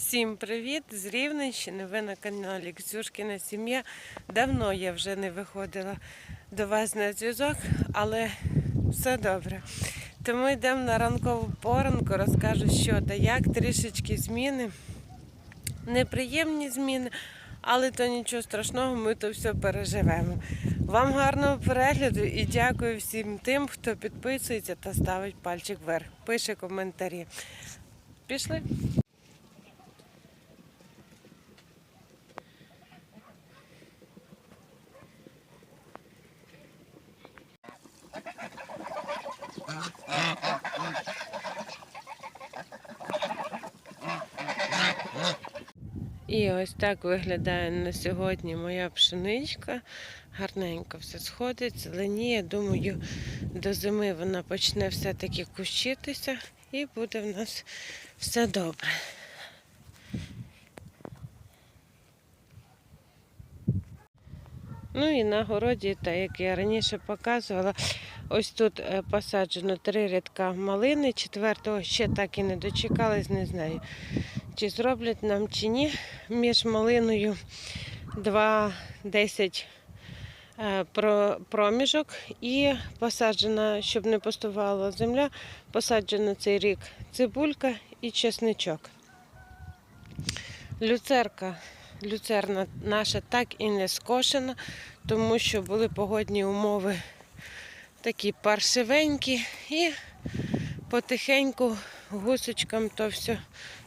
Всім привіт з Рівненщини. Ви на каналі Ксюшкіна сім'я. Давно я вже не виходила до вас на зв'язок, але все добре. Тому йдемо на ранкову поранку, розкажу, що та як трішечки зміни. Неприємні зміни, але то нічого страшного, ми то все переживемо. Вам гарного перегляду і дякую всім тим, хто підписується та ставить пальчик вверх. Пише коментарі. Пішли. І ось так виглядає на сьогодні моя пшеничка. Гарненько все сходить, зеленіє. Думаю, до зими вона почне все-таки кущитися і буде в нас все добре. Ну і на городі, так як я раніше показувала, ось тут е, посаджено три рядка малини. Четвертого ще так і не дочекались, не знаю, чи зроблять нам чи ні. Між малиною 2-10 е, проміжок і посаджена, щоб не пустувала земля, посаджена цей рік цибулька і чесничок. Люцерка, люцерна наша так і не скошена, тому що були погодні умови такі паршивенькі і потихеньку гусочкам то все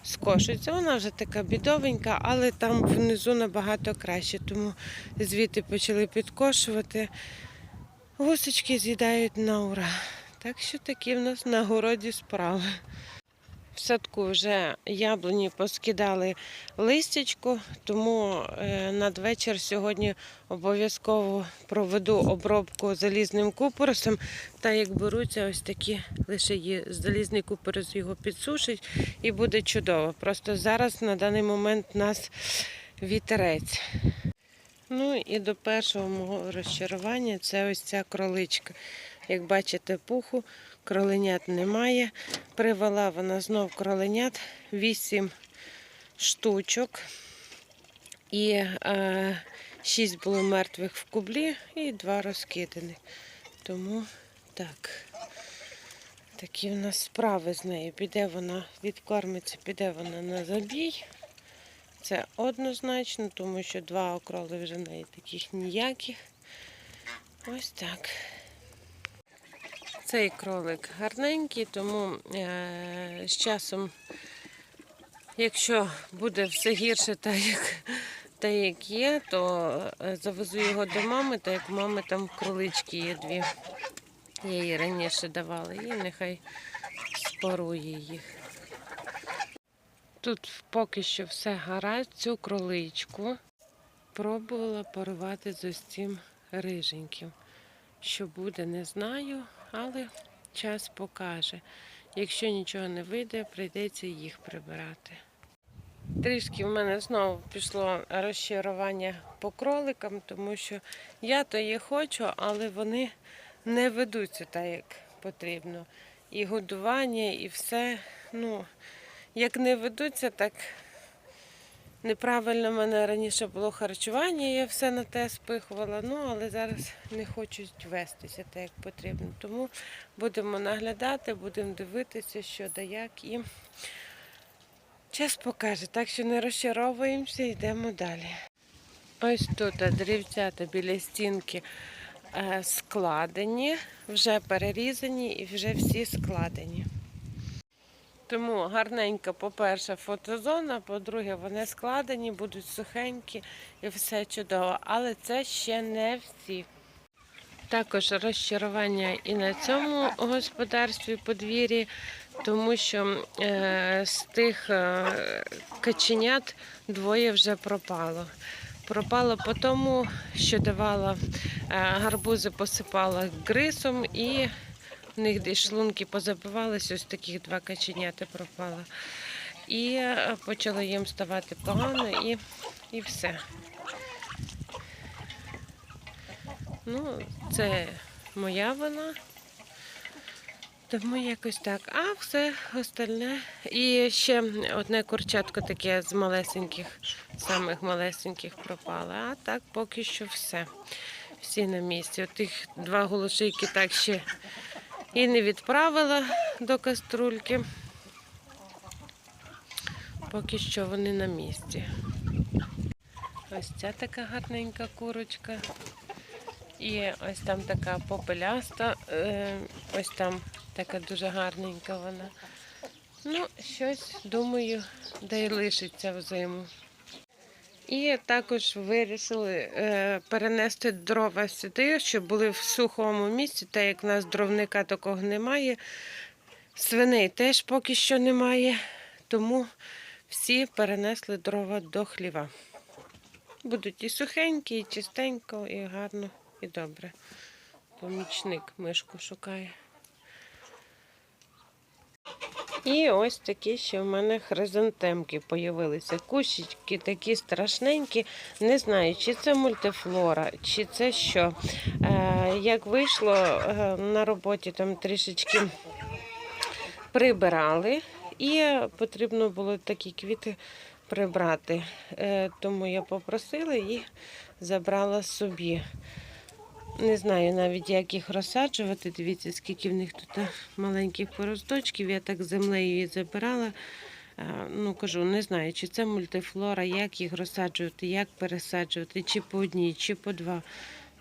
скошується. Вона вже така бідовенька, але там внизу набагато краще, тому звідти почали підкошувати. Гусочки з'їдають на ура. Так що такі в нас на городі справи. В садку вже яблуні поскидали листячку, тому е, надвечір сьогодні обов'язково проведу обробку залізним купоросом. Та як беруться ось такі, лише є залізний купорос його підсушить і буде чудово. Просто зараз на даний момент у нас вітерець. Ну і до першого мого розчарування це ось ця кроличка. Як бачите, пуху, кроленят немає. Привела вона знов кроленят 8 штучок. І е, 6 було мертвих в кублі і 2 розкиданих. Тому так. Такі в нас справи з нею. Піде вона, відкормиться, піде вона на забій. Це однозначно, тому що два окроли вже в неї таких ніяких. Ось так. Цей кролик гарненький, тому е- з часом, якщо буде все гірше, так як, так як є, то е, завезу його до мами, так як мами там кролички є дві. Я їй раніше давала, і нехай спорує їх. Тут поки що все гаразд, цю кроличку пробувала порвати з ось цим риженьким. Що буде, не знаю, але час покаже. Якщо нічого не вийде, прийдеться їх прибирати. Трішки в мене знову пішло розчарування по кроликам, тому що я то їх хочу, але вони не ведуться так, як потрібно. І годування, і все. Ну, як не ведуться, так неправильно в мене раніше було харчування, я все на те спихувала, ну але зараз не хочуть вестися так, як потрібно. Тому будемо наглядати, будемо дивитися, що да як і час покаже. Так що не розчаровуємося, йдемо далі. Ось тут дрівцята біля стінки е, складені, вже перерізані і вже всі складені. Тому гарненька, по-перше, фотозона, по-друге, вони складені, будуть сухенькі і все чудово. Але це ще не всі. Також розчарування і на цьому господарстві подвір'ї, тому що е, з тих е, каченят двоє вже пропало. Пропало по тому, що давала е, гарбузи, посипала грисом і в них десь шлунки позабивалися, ось таких два каченята пропало. І е, почало їм ставати погано і, і все. Ну, це моя вина. Тому якось так. А все остальне. І ще одне курчатко таке з малесеньких, самих малесеньких пропало. А так поки що все. Всі на місці. От тих два голошейки так ще і не відправила до каструльки. Поки що вони на місці. Ось ця така гарненька курочка. І ось там така попеляста, е, ось там така дуже гарненька вона. Ну, щось, думаю, де й лишиться взиму. І також вирішили е, перенести дрова сюди, щоб були в сухому місці, так як в нас дровника такого немає. Свиней теж поки що немає, тому всі перенесли дрова до хліва. Будуть і сухенькі, і чистенько, і гарно, і добре. Помічник мишку шукає. І ось такі ще в мене хризантемки появилися. Кущики такі страшненькі. Не знаю, чи це мультифлора, чи це що. Е, як вийшло е, на роботі, там трішечки прибирали, і потрібно було такі квіти прибрати. Е, тому я попросила і забрала собі. Не знаю навіть, як їх розсаджувати. Дивіться, скільки в них тут маленьких поросточків. Я так землею її забирала. Ну, кажу, не знаю, чи це мультифлора, як їх розсаджувати, як пересаджувати, чи по одній, чи по два.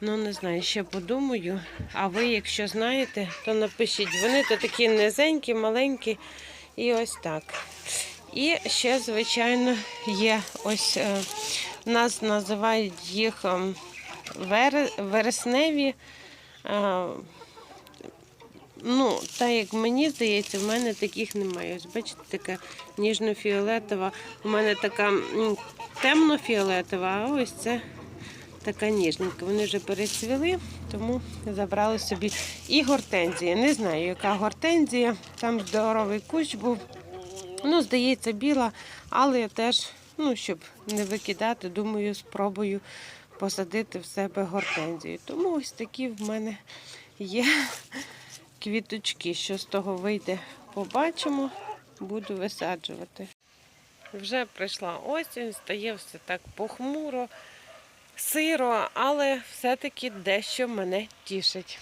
Ну, не знаю, ще подумаю. А ви, якщо знаєте, то напишіть. Вони то такі низенькі, маленькі і ось так. І ще, звичайно, є ось е, нас називають їх ем, вересневі. Ну, так як мені здається, в мене таких немає. Ось бачите, така ніжно-фіолетова. У мене така темно-фіолетова, а ось це така ніжненька. Вони вже перецвіли, тому забрали собі і гортензія. Не знаю, яка гортензія. Там здоровий кущ був. Ну, здається, біла, але я теж, ну, щоб не викидати, думаю, спробую посадити в себе гортензію. Тому ось такі в мене є квіточки. Що з того вийде, побачимо, буду висаджувати. Вже прийшла осінь, стає все так похмуро, сиро, але все-таки дещо мене тішить.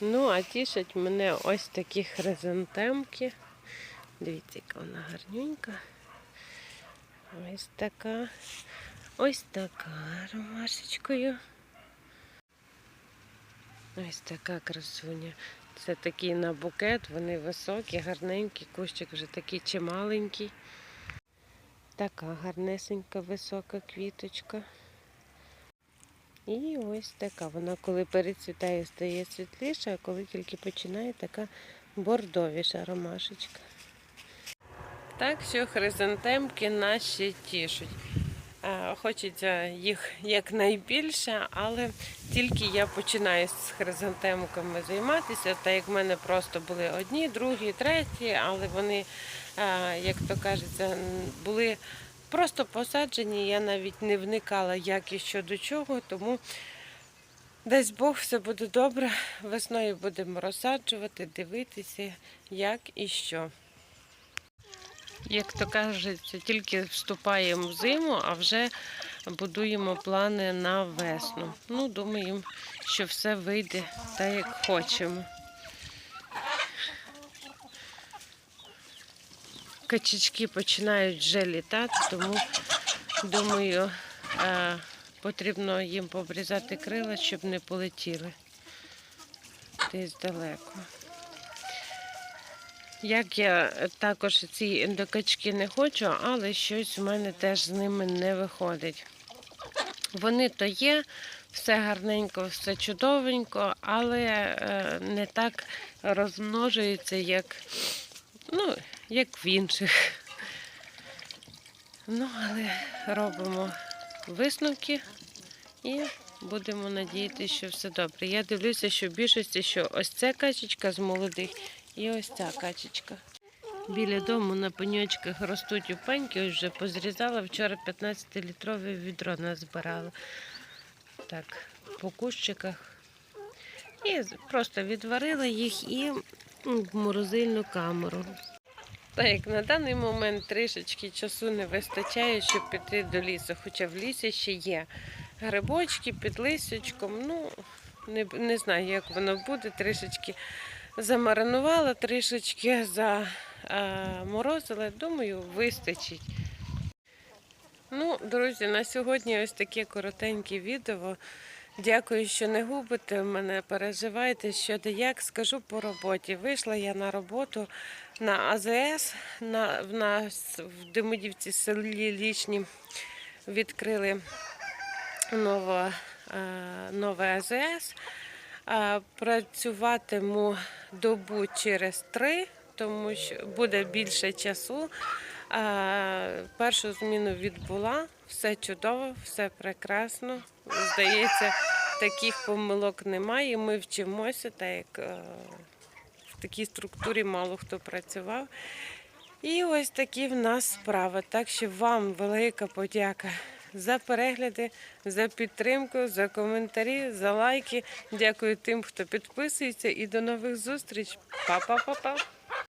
Ну, а тішать мене ось такі хризантемки. Дивіться, яка вона гарнюнька. Ось така. Ось така ромашечкою. Ось така красуня. Це такий на букет, вони високі, гарненькі, кущик вже такий чималенький. Така гарнесенька висока квіточка. І ось така. Вона коли перецвітає, стає світліша, а коли тільки починає, така бордовіша ромашечка. Так що хризантемки наші тішуть. Е, Хочеться їх якнайбільше, але тільки я починаю з хризантемками займатися, так як в мене просто були одні, другі, треті, але вони, е, як то кажеться, були просто посаджені. Я навіть не вникала, як і що до чого, тому дасть Бог все буде добре. Весною будемо розсаджувати, дивитися, як і що. Як то кажеться, тільки вступаємо в зиму, а вже будуємо плани на весну. Ну, думаємо, що все вийде так, як хочемо. Качечки починають вже літати, тому думаю, е, потрібно їм побрізати крила, щоб не полетіли десь далеко. Як я також ці індокачки не хочу, але щось у мене теж з ними не виходить. Вони то є, все гарненько, все чудовенько, але е, не так розмножуються, як, ну, як в інших. Ну, але робимо висновки і будемо надіятися, що все добре. Я дивлюся, що в більшості, що ось ця качечка з молодих і ось ця качечка. Біля дому на пеньочках ростуть опеньки, ось вже позрізала. Вчора 15-літрове відро назбирала. Так, по кущиках. І просто відварила їх і в морозильну камеру. Так на даний момент трішечки часу не вистачає, щоб піти до лісу, хоча в лісі ще є грибочки під лисячком. Ну, не, не знаю, як воно буде. Трішечки замаринувала, трішечки заморозила. Думаю, вистачить. Ну, друзі, на сьогодні ось таке коротеньке відео. Дякую, що не губите мене, переживайте, що де як скажу по роботі. Вийшла я на роботу на АЗС. На, в нас в Демидівці селі Лічні відкрили нове, е, нове АЗС. Працюватиму добу через три, тому що буде більше часу. Першу зміну відбула, все чудово, все прекрасно. Здається, таких помилок немає. Ми вчимося, так як е, в такій структурі мало хто працював. І ось такі в нас справи. Так що вам велика подяка за перегляди, за підтримку, за коментарі, за лайки. Дякую тим, хто підписується. І до нових зустріч. Па-па-па-па.